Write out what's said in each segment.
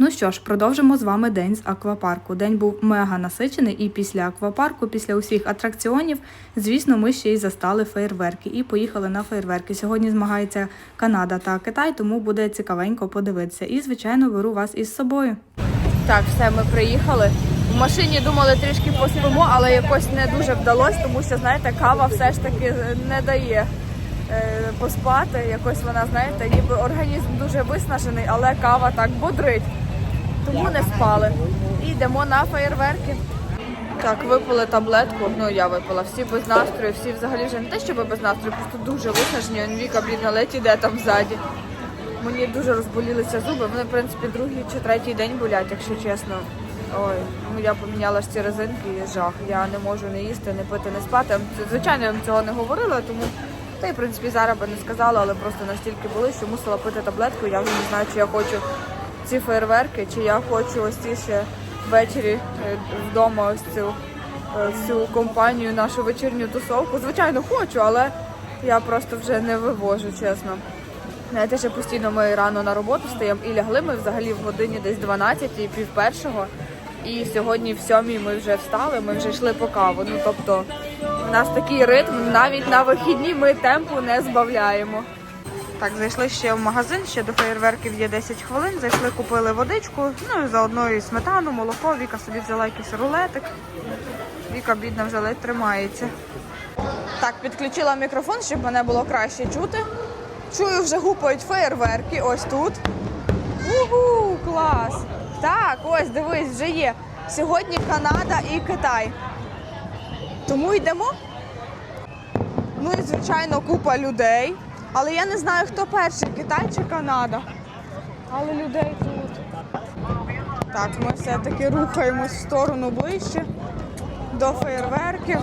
Ну що ж, продовжимо з вами день з аквапарку. День був мега насичений, і після аквапарку, після усіх атракціонів, звісно, ми ще й застали феєрверки і поїхали на феєрверки. Сьогодні змагається Канада та Китай, тому буде цікавенько подивитися. І, звичайно, беру вас із собою. Так, все, ми приїхали. В машині думали трішки поспимо, але якось не дуже вдалося, тому що, знаєте, кава все ж таки не дає е, поспати. Якось вона, знаєте, ніби організм дуже виснажений, але кава так бодрить. Тому не спали. І йдемо на феєрверки. Так, випили таблетку. Ну я випила. Всі без настрою, всі взагалі вже не те, щоб без настрою, просто дуже виснажені. Віка, бідна, ледь іде там ззаді. Мені дуже розболілися зуби. Вони, в принципі, другий чи третій день болять, якщо чесно. Ой, ну я поміняла ж ці резинки і жах. Я не можу не їсти, не пити, не спати. Звичайно, я вам цього не говорила, тому та й в принципі зараз би не сказала, але просто настільки були, що мусила пити таблетку. Я вже не знаю, чи я хочу ці фейерверки, чи я хочу ось ці ще ввечері е, вдома ось цю, е, всю компанію, нашу вечірню тусовку. Звичайно, хочу, але я просто вже не вивожу, чесно. Знаєте, що постійно ми рано на роботу стаємо і лягли ми взагалі в годині десь 12 і пів першого. І сьогодні в сьомій ми вже встали, ми вже йшли по каву. Ну тобто у нас такий ритм, навіть на вихідні ми темпу не збавляємо. Так, зайшли ще в магазин, ще до феєрверків є 10 хвилин. Зайшли, купили водичку, ну і заодно і сметану, молоко. Віка собі взяла якийсь рулетик. Віка, бідна, вже ледь тримається. Так, підключила мікрофон, щоб мене було краще чути. Чую, вже гупають феєрверки. Ось тут. Угу, клас! Так, ось дивись, вже є. Сьогодні Канада і Китай. Тому йдемо. Ну і звичайно купа людей. Але я не знаю, хто перший, Китай чи Канада. Але людей тут. Так, ми все-таки рухаємось в сторону ближче до феєрверків.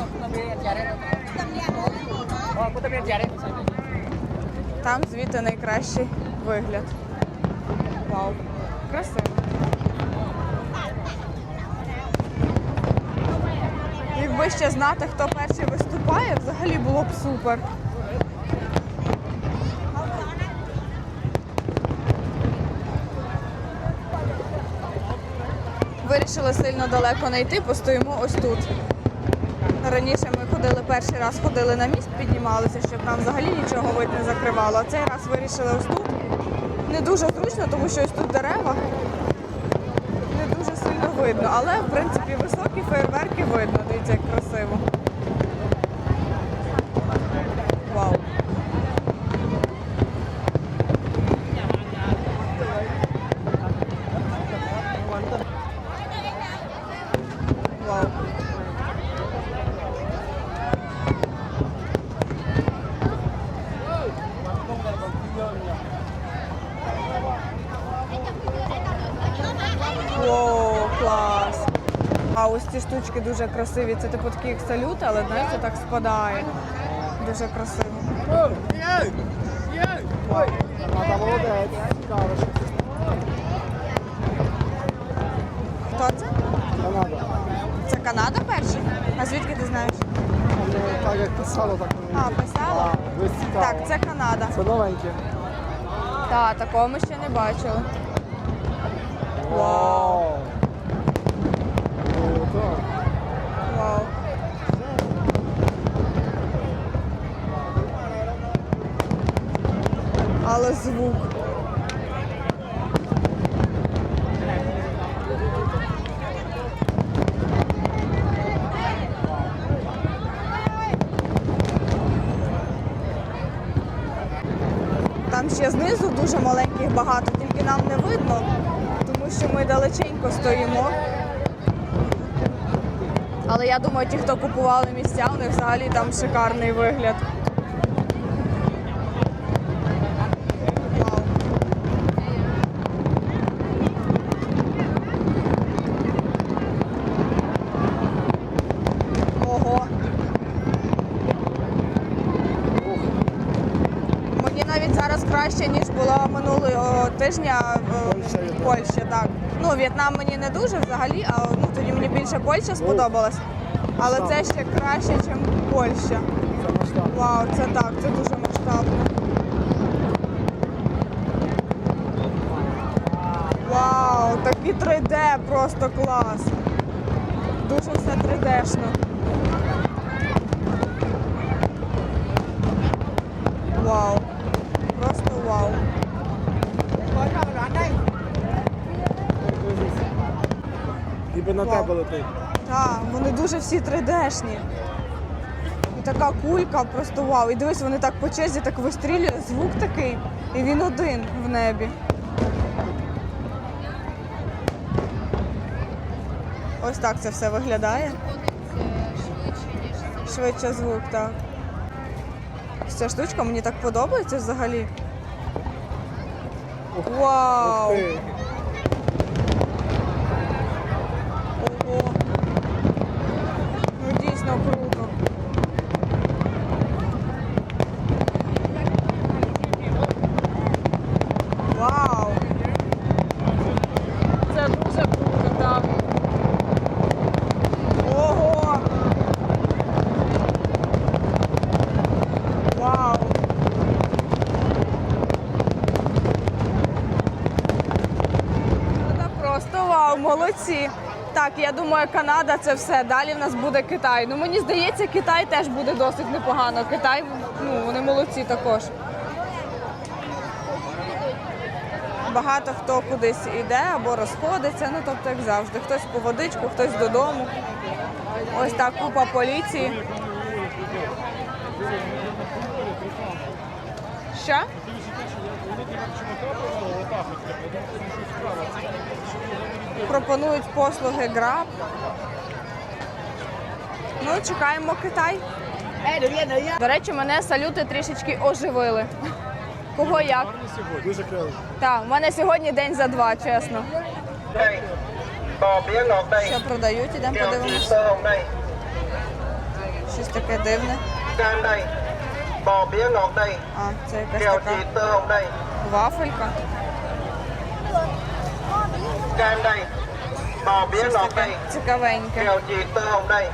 Там звідти найкращий вигляд. Вау, красиво. Якби ще знати, хто перший виступає, взагалі було б супер. Вирішили сильно далеко не йти, постоїмо ось тут. Раніше ми ходили перший раз, ходили на міст, піднімалися, щоб нам взагалі нічого вид не закривало. А цей раз вирішили ось тут. Не дуже зручно, тому що ось тут дерева. Не дуже сильно видно, але в принципі високі фейерверки видно. Дивіться, як красиво. Вау. Вау. О, клас! А ось дуже красиві. Це типу такі як салют, але знаєте, так спадає. Дуже красиво. Хто це? Канада. Це Канада перший? А звідки ти знаєш? Ну, так як писало, так А, цікаво. Так, це Канада. Це новеньке. Так, такого ми ще не бачили. Вау. Круто. Вау. Але звук. Там ще знизу дуже маленьких багато, тільки нам не видно, тому що ми далеченько стоїмо. Але я думаю, ті, хто купували місця, у них взагалі там шикарний вигляд. Вау. Ого. Мені навіть зараз краще, ніж було минулого тижня є, в. Польщі. Так. Ну, В'єтнам мені не дуже взагалі, а ну, тоді мені більше Польща сподобалась. Але це ще краще, ніж Польща. Вау, це так, це дуже масштабно. Вау, Такі 3D просто клас. Дуже все 3D-шно. Вау. Просто вау. Ніби на Вау. тебе летить. Так, вони дуже всі 3D-шні. І така кулька, просто вау. І дивись, вони так по черзі так вистрілюють, звук такий, і він один в небі. Ось так це все виглядає. Швидше звук, так. Ця штучка мені так подобається взагалі. Вау! Ух ти. Ого. Ну дійсно круто. Вау! Це дуже круто, так. Ого! Вау! Ну, так просто вау, молодці. Так, я думаю, Канада це все. Далі в нас буде Китай. Ну мені здається, Китай теж буде досить непогано. Китай, ну вони молодці також. Багато хто кудись йде або розходиться, ну тобто, як завжди, хтось по водичку, хтось додому. Ось так купа поліції. Що? Пропонують послуги Grab. Ну, чекаємо Китай. До речі, мене салюти трішечки оживили. Кого як? Дуже. Так, у мене сьогодні день за два, чесно. Що продають, ідемо đây Щось таке дивне. А, це якась така вафелька. Cam đây bò bía Щось đây цікавеньке. kẹo chỉ tơ hồng đây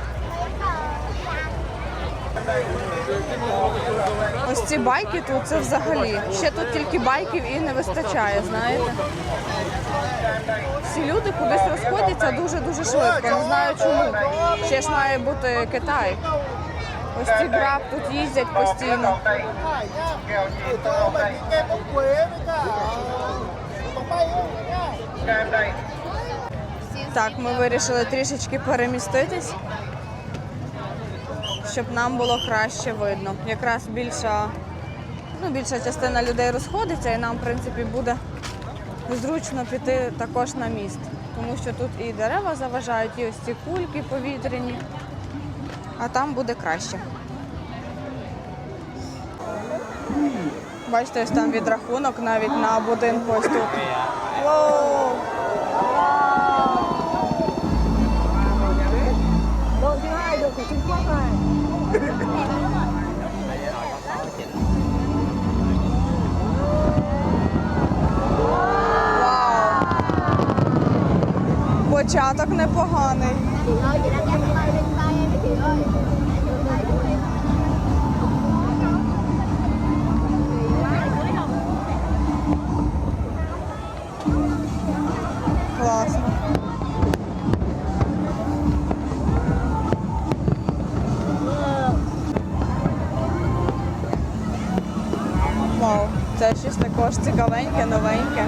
Ось ці байки тут це взагалі. Ще тут тільки байків і не вистачає, знаєте. Всі люди кудись розходяться дуже-дуже швидко. Не знаю чому. Ще ж має бути Китай. Ось ці граб тут їздять bò bía постійно. ngọt đây kẹo chỉ tơ hồng đây cam đây Так, ми вирішили трішечки переміститись, щоб нам було краще видно. Якраз більша, ну, більша частина людей розходиться, і нам, в принципі, буде зручно піти також на міст. Тому що тут і дерева заважають, і ось ці кульки повітряні, а там буде краще. Бачите, ось там відрахунок навіть на будинку ось тут. Вау! Початок непоганий. Це щось також цікавеньке, новеньке.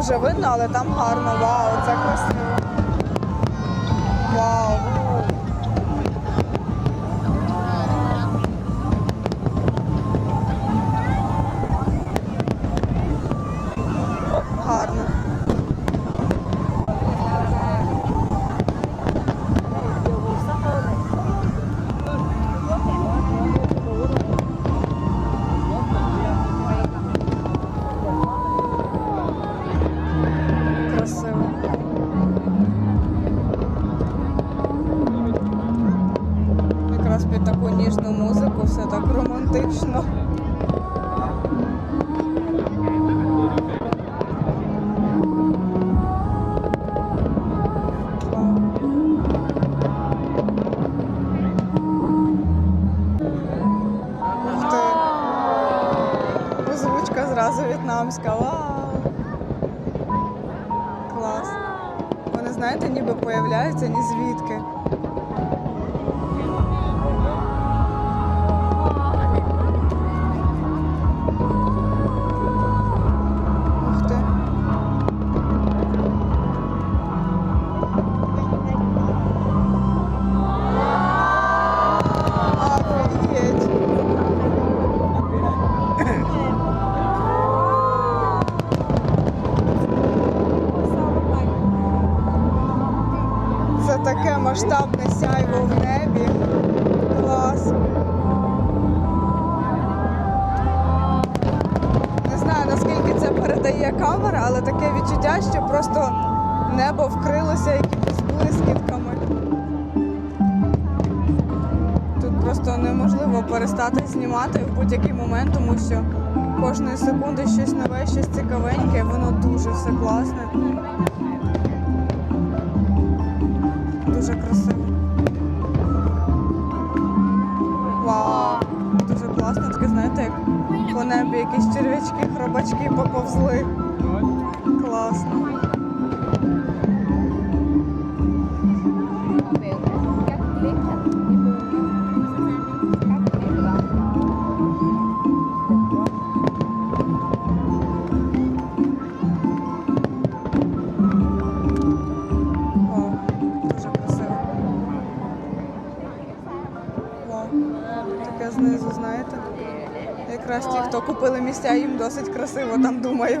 Дуже видно, але там гарно. Вау, це красиво. Вау. times go up. Відчуття, що просто небо вкрилося якимись блискітками. Тут просто неможливо перестати знімати в будь-який момент, тому що кожної секунди щось нове, щось цікавеньке, воно дуже все класне. Дуже красиво. Вау! Дуже класно, таке, знаєте, як по небі якісь черв'ячки, хробачки поповзли. Таке знизу, знаєте. Якраз ті, хто купили місця, їм досить красиво там, думаю.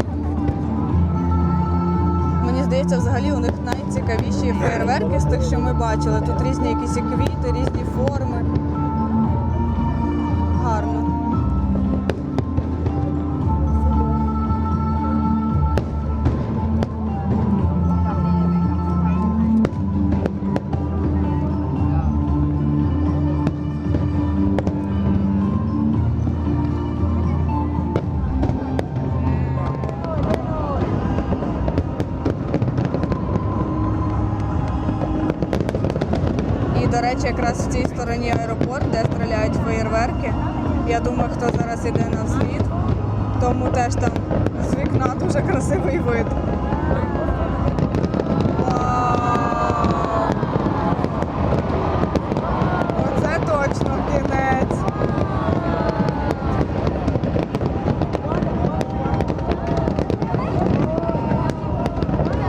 Здається, взагалі у них найцікавіші фейерверки з тих, що ми бачили. Тут різні якісь квіти, різні форми. До речі, якраз в цій стороні аеропорт, де стріляють феєрверки. Я думаю, хто зараз іде на світ. тому теж там з вікна дуже красивий вид. Вау! Оце точно кінець.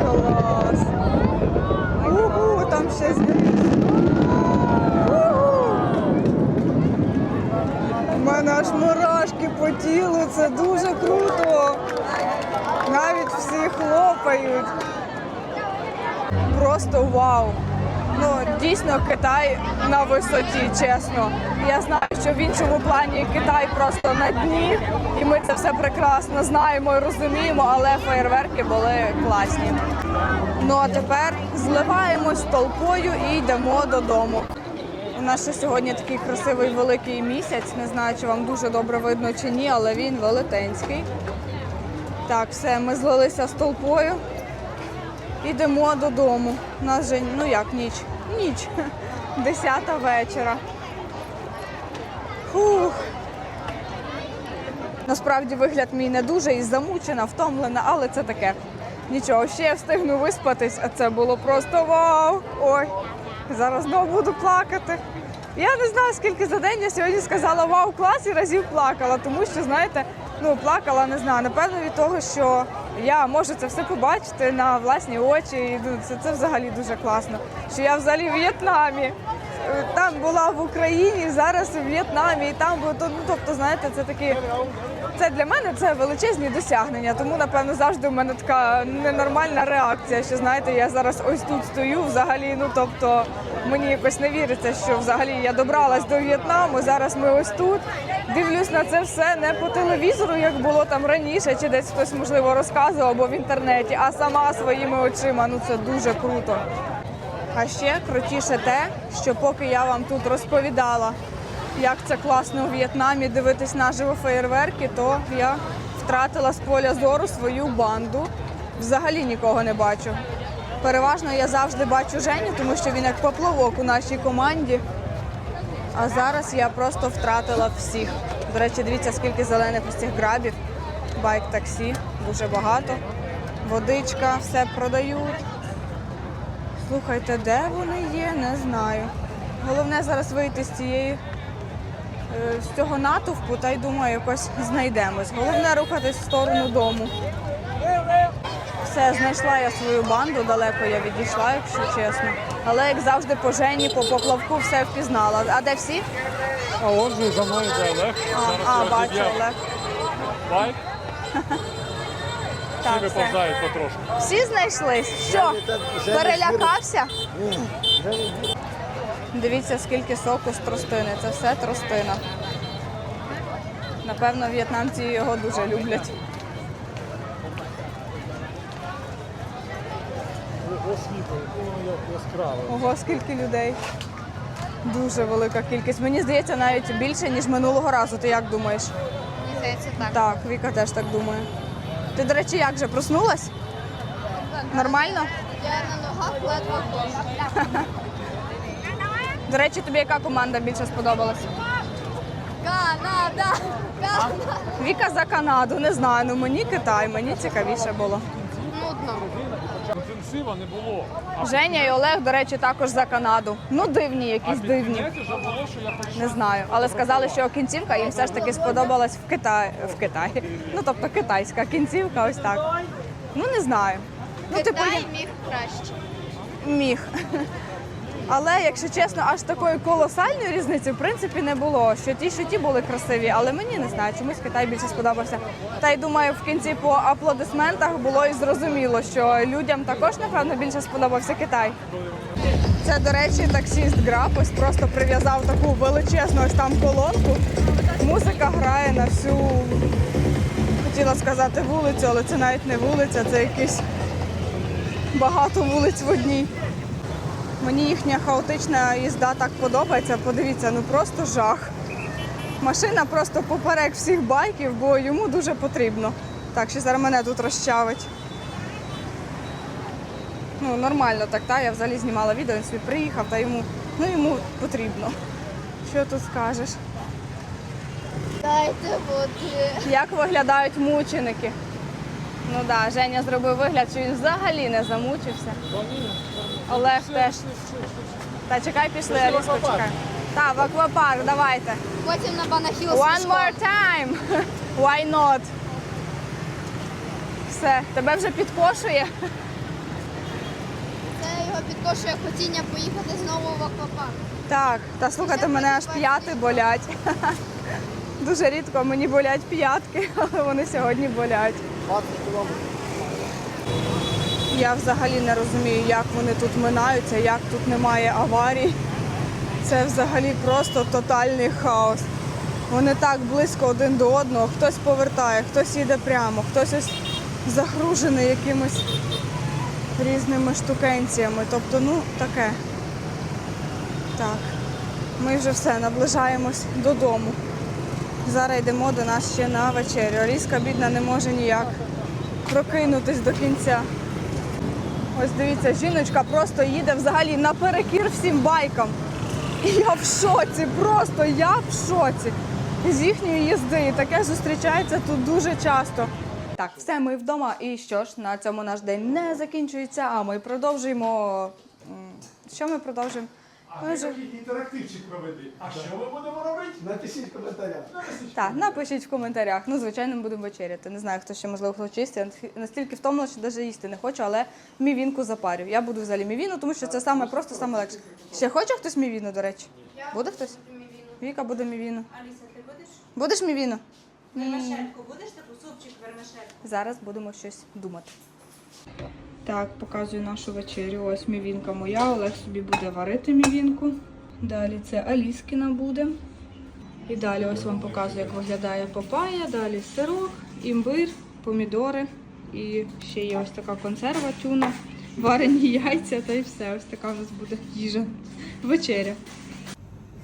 Клас. Угу, там ще знімуть. У мене аж мурашки по тілу, це дуже круто. Навіть всі хлопають. Просто вау. Ну, дійсно, Китай на висоті, чесно. Я знаю, що в іншому плані Китай просто на дні, і ми це все прекрасно знаємо і розуміємо, але феєрверки були класні. Ну а тепер зливаємось толпою і йдемо додому. У нас ще сьогодні такий красивий великий місяць. Не знаю, чи вам дуже добре видно чи ні, але він велетенський. Так, все, ми злилися з толпою. Ідемо додому. У нас же, ну як ніч? Ніч. Десята вечора. Фух. Насправді вигляд мій не дуже і замучена, втомлена, але це таке. Нічого, ще я встигну виспатись, а це було просто вау! Ой, зараз знову буду плакати. Я не знаю, скільки за день я сьогодні сказала вау, клас і разів плакала, тому що, знаєте, ну плакала, не знаю, напевно від того, що я можу це все побачити на власні очі. І ну, це, це взагалі дуже класно. Що я взагалі в В'єтнамі. Там була в Україні, зараз у В'єтнамі, і там ну, тобто, знаєте, це такі Це для мене це величезні досягнення, тому напевно завжди у мене така ненормальна реакція. Що знаєте, я зараз ось тут стою взагалі. Ну тобто мені якось не віриться, що взагалі я добралась до В'єтнаму. Зараз ми ось тут. Дивлюсь на це все не по телевізору, як було там раніше, чи десь хтось можливо розказував або в інтернеті, а сама своїми очима. Ну це дуже круто. А ще крутіше те, що поки я вам тут розповідала, як це класно у В'єтнамі дивитись наживо феєрверки, то я втратила з поля зору свою банду. Взагалі нікого не бачу. Переважно я завжди бачу Женю, тому що він як поплавок у нашій команді. А зараз я просто втратила всіх. До речі, дивіться, скільки зелених ось цих грабів. Байк таксі, дуже багато. Водичка, все продають. Слухайте, де вони є, не знаю. Головне зараз вийти з цієї е, з цього натовпу та й думаю, якось знайдемось. Головне рухатись в сторону дому. Все, знайшла я свою банду, далеко я відійшла, якщо чесно. Але як завжди по Жені, по поплавку все впізнала. А де всі? А он же за мною йде Олег. А, а бачу. Олег. Байк, Так, всі все. виповзають потрошку. Всі знайшлись? Що? Перелякався? Дивіться, скільки соку з тростини. Це все тростина. Напевно, в'єтнамці його дуже люблять. Ого, скільки людей. Дуже велика кількість. Мені здається, навіть більше, ніж минулого разу. Ти як думаєш? Мені здається, так. Так, Віка теж так думає. Ти, до речі, як же проснулась? Нормально? Я на ногах ледве ходжу. До речі, тобі яка команда більше сподобалась? Канада! Канада! Віка за Канаду, не знаю. Ну мені Китай, мені цікавіше було. Нудно. Не було. А Женя і Олег, до речі, також за Канаду. Ну, дивні, якісь в дивні. кінець вже було, що я прийшов. Не знаю, але сказали, що кінцівка їм все ж таки сподобалась в Китаї. В Китаї. Ну тобто китайська кінцівка, ось так. Ну не знаю. Ну, типу, Китай я міг краще. міг. Але, якщо чесно, аж такої колосальної різниці в принципі не було. Що ті, що ті були красиві, але мені не знаю, чомусь Китай більше сподобався. Та й думаю, в кінці по аплодисментах було і зрозуміло, що людям також напевно більше сподобався Китай. Це, до речі, таксіст Граб ось просто прив'язав таку величезну ось там колонку. Музика грає на всю, хотіла сказати, вулицю, але це навіть не вулиця, це якісь багато вулиць в одній. Мені їхня хаотична їзда так подобається. Подивіться, ну просто жах. Машина просто поперек всіх байків, бо йому дуже потрібно. Так, що зараз мене тут розчавить. Ну, нормально так, та? Я взагалі знімала відео, він собі приїхав, та йому, ну, йому потрібно. Що тут скажеш? Дайте води. Як виглядають мученики? Ну так, да, Женя зробив вигляд, що він взагалі не замучився. Олег теж. Та чекай, пішли, Аліско, чекай. Так, в аквапарк, давайте. Потім на Банахіл One more time. Why not? Все, тебе вже підкошує. Це його підкошує хотіння поїхати знову в аквапарк. Так, та слухайте, мене аж п'яти болять. Дуже рідко мені болять п'ятки, але вони сьогодні болять. 20 кілометрів. Я взагалі не розумію, як вони тут минаються, як тут немає аварій. Це взагалі просто тотальний хаос. Вони так близько один до одного, хтось повертає, хтось їде прямо, хтось ось загружений якимось різними штукенціями. Тобто, ну, таке. Так, ми вже все, наближаємось додому. Зараз йдемо до нас ще на вечерю. Аліска бідна не може ніяк прокинутись до кінця. Ось дивіться, жіночка просто їде взагалі наперекір всім байкам. І я в шоці, просто я в шоці з їхньої їзди. І таке зустрічається тут дуже часто. Так, все, ми вдома. І що ж, на цьому наш день не закінчується, а ми продовжуємо. Що ми продовжуємо? Ми вже... Інтерактивчик проведи. А що ми будемо робити? Напишіть в коментарях. Так, напишіть в коментарях. Ну, звичайно, ми будемо вечеряти. Не знаю, хто ще можливо хоче їсти. Я настільки втомлена, що навіть їсти не хочу, але мівінку запарю. Я буду взагалі мівіну, тому що це саме просто, саме легше. Ще хоче хтось мівіну, до речі? Буде хтось? Віка буде мівіну. Аліса, ти будеш? Будеш мівіну? Вермишельку будеш таку супчик вермишельку? Зараз будемо щось думати. Так, показую нашу вечерю. Ось мівінка моя. Олег собі буде варити мівінку. Далі це Аліскіна буде. І далі ось вам показую, як виглядає папая, далі сирок, імбир, помідори. І ще є ось така консерва тюна, варені яйця та й все. Ось така у нас буде їжа. Вечеря.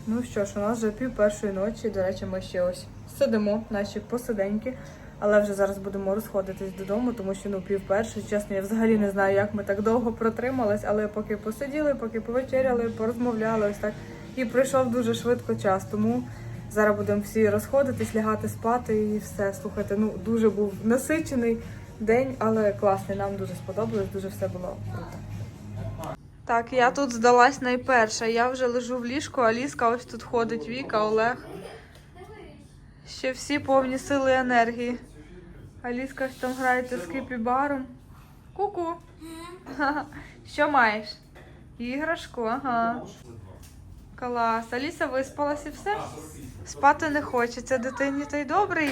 Ну що ж, у нас вже пів першої ночі. До речі, ми ще ось сидимо, наші посиденьки. Але вже зараз будемо розходитись додому, тому що ну пів першої, чесно, я взагалі не знаю, як ми так довго протримались, але поки посиділи, поки повечеряли, порозмовляли, ось так. І пройшов дуже швидко час. Тому зараз будемо всі розходитись, лягати спати і все. Слухайте, ну дуже був насичений день, але класний. Нам дуже сподобалось, дуже все було круто. Так, я тут здалась найперша. Я вже лежу в ліжку, Аліска ось тут ходить, Віка, Олег. Ще всі повні сили енергії. Аліска ось там грається з кіпі-баром. Ку-ку. Що маєш? Іграшку, ага. Клас. Аліса виспалась і все? Спати не хочеться дитині, та й добре.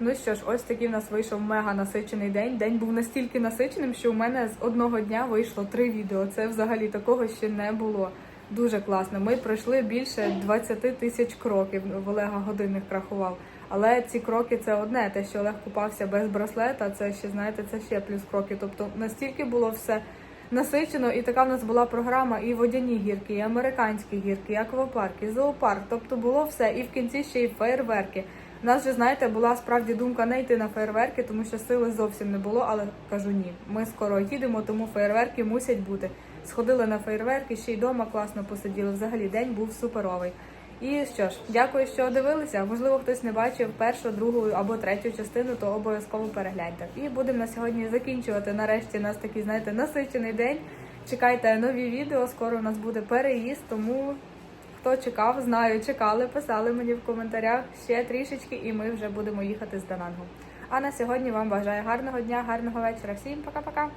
Ну що ж, ось такий в нас вийшов мега насичений день. День був настільки насиченим, що у мене з одного дня вийшло три відео. Це взагалі такого ще не було. Дуже класно. Ми пройшли більше 20 тисяч кроків. В Олега годинник рахував. Але ці кроки це одне. Те, що Олег купався без браслета, це ще знаєте, це ще плюс кроки. Тобто настільки було все насичено, і така в нас була програма і водяні гірки, і американські гірки, і аквапарк, і зоопарк. Тобто було все. І в кінці ще й феєрверки. У нас же, знаєте, була справді думка не йти на феєрверки, тому що сили зовсім не було, але кажу ні. Ми скоро їдемо, тому феєрверки мусять бути. Сходили на феєрверки, ще й вдома класно посиділи. Взагалі день був суперовий. І що ж, дякую, що дивилися. Можливо, хтось не бачив першу, другу або третю частину, то обов'язково перегляньте. І будемо на сьогодні закінчувати. Нарешті у нас такий, знаєте, насичений день. Чекайте нові відео. Скоро у нас буде переїзд, тому хто чекав, знаю, чекали, писали мені в коментарях ще трішечки, і ми вже будемо їхати з Данангом. А на сьогодні вам бажаю гарного дня, гарного вечора. Всім пока-пока.